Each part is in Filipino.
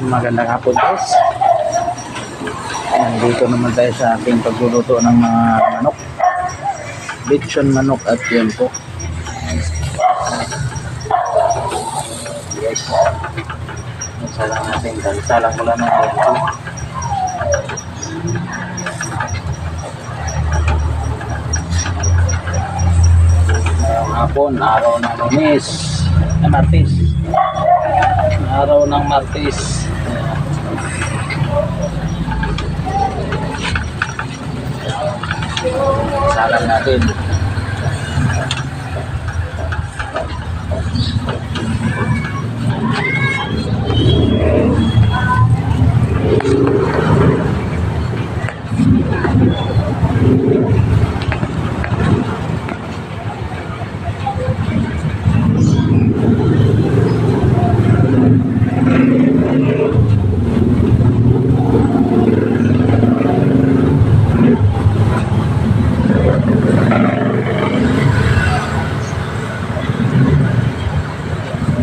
Magandang hapon guys. Nandito naman tayo sa ating pagluluto ng mga manok. Lechon manok at yan po. Yes. Salang natin. Salang lang ng po. Ngayong hapon, araw ng lunes. Na martis. Araw ng martis. Salang natin.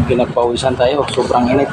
Pinagpawisan tayo. Sobrang init.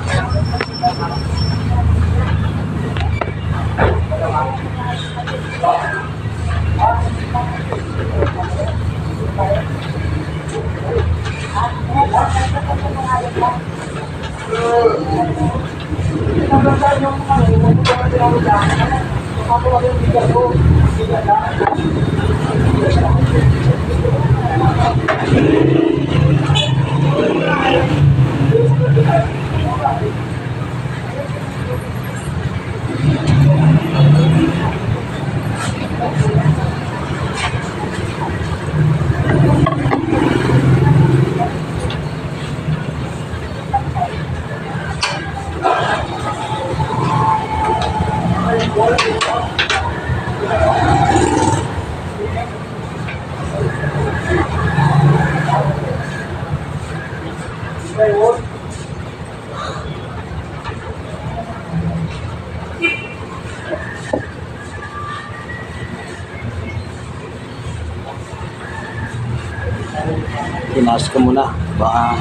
Tinaas ko muna. Baka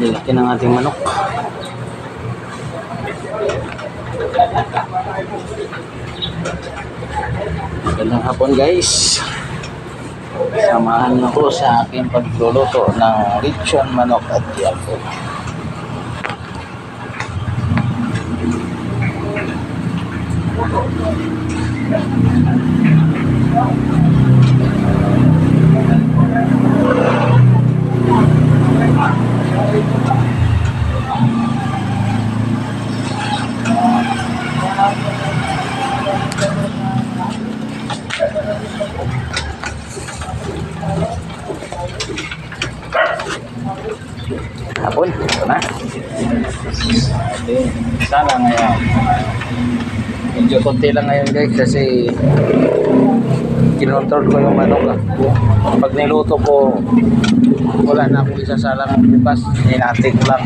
nilaki ng ating manok. Magandang hapon guys. Samahan niyo ko sa aking pagluluto ng lechon manok at yapo. Hapon, ito na. Sana ngayon. Medyo konti lang ngayon guys kasi kinontrol ko yung manok. ah. Pag niluto ko, wala na akong isasalang bukas. Hinati ko lang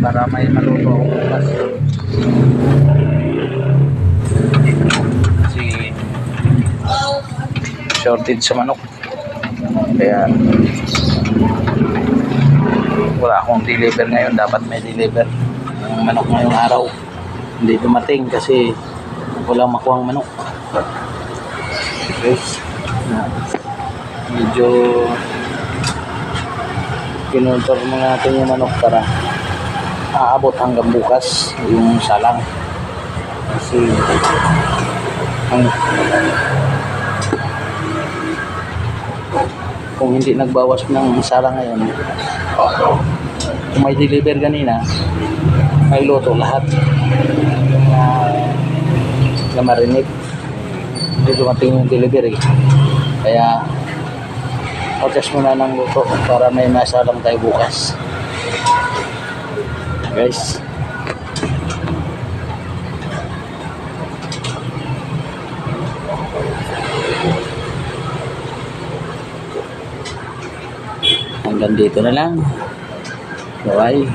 para may maluto ako bukas. Kasi shortage sa manok. Kaya wala akong deliver ngayon. Dapat may deliver ng manok ngayong araw. Hindi dumating kasi walang makuhang manok. Guys na medyo kinontor mo natin yung manok para aabot hanggang bukas yung salang. Kasi ang kung hindi nagbawas ng salang ngayon kung may deliver kanina, may luto lahat. Uh, na marinate. hindi dumating yung delivery. Kaya, adjust muna ng luto para may masalang tayo bukas. Guys. Hanggang dito na lang. Bye.